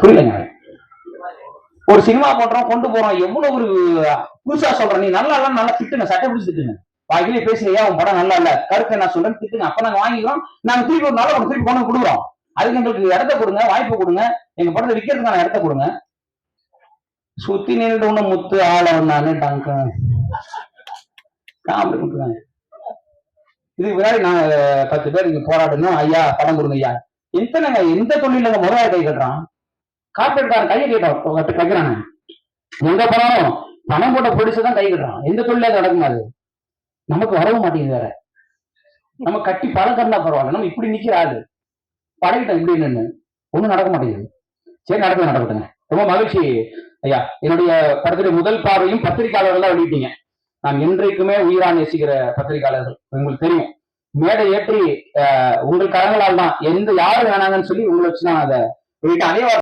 புரியலங்க. ஒரு சினிமா போடுறோம் கொண்டு போறோம் எவ்வளவு ஒரு புதுசா சொல்றேன். நீ நல்லா இல்ல நல்லா திட்டுங்க சட்டை பிடிச்சி திட்டுங்க வாய்க்கிலே பேசுறியா உன் படம் நல்லா இல்ல கருத்தை நான் சொல்றேன் திட்டுங்க அப்ப நாங்க வாங்கிக்கிறோம். நாங்க திருப்பி ஒரு நல்ல ஒரு திருப்பி கொண்டு கொடுக்குறோம். அதுக்கு எங்களுக்கு இடத்த கொடுங்க வாய்ப்பு கொடுங்க. எங்க படத்தை விற்கிறதுக்கான இடத்த கொடுங்க. சுத்தி நின்றுட்டு ஒண்ணு முத்து ஆள வந்தானு டாங்க. காமெடி கொடுத்துருக்காங்க. இதுக்கு முன்னாடி நாங்க பத்து பேர் இங்க போராடணும். ஐயா பணம் கொடுங்க ஐயா. எத்தனைங்க எந்த தொழில முறையா கை கட்டுறான்? கார்பரேட்காரன் கையை கேட்டான் கைக்கிறானே? எங்க போனாலும் பணம் போட்ட போலீஸ் தான் எந்த தொழில நடக்குமா அது? நமக்கு வரவும் மாட்டேங்குது வேற. நம்ம கட்டி பழம் தந்தா பரவாயில்ல. நம்ம இப்படி நிக்கிற ஆளு. பழகிட்டோம் இப்படி நின்று ஒண்ணும் நடக்க மாட்டேங்குது. சரி நடக்க நடக்கட்டுங்க ரொம்ப மகிழ்ச்சி. ஐயா என்னுடைய படத்துடைய முதல் பார்வையும் பத்திரிகையாளர்கள் தான் வெளியிட்டீங்க. நான் என்றைக்குமே உயிரா நேசிக்கிற பத்திரிகையாளர்கள். உங்களுக்கு தெரியும். மேடை ஏற்றி அஹ், உங்கள் கரங்களால் தான் எந்த யாரு வேணாங்கன்னு சொல்லி உங்களை வச்சு நான் அதை வெளியிட்டேன். அதே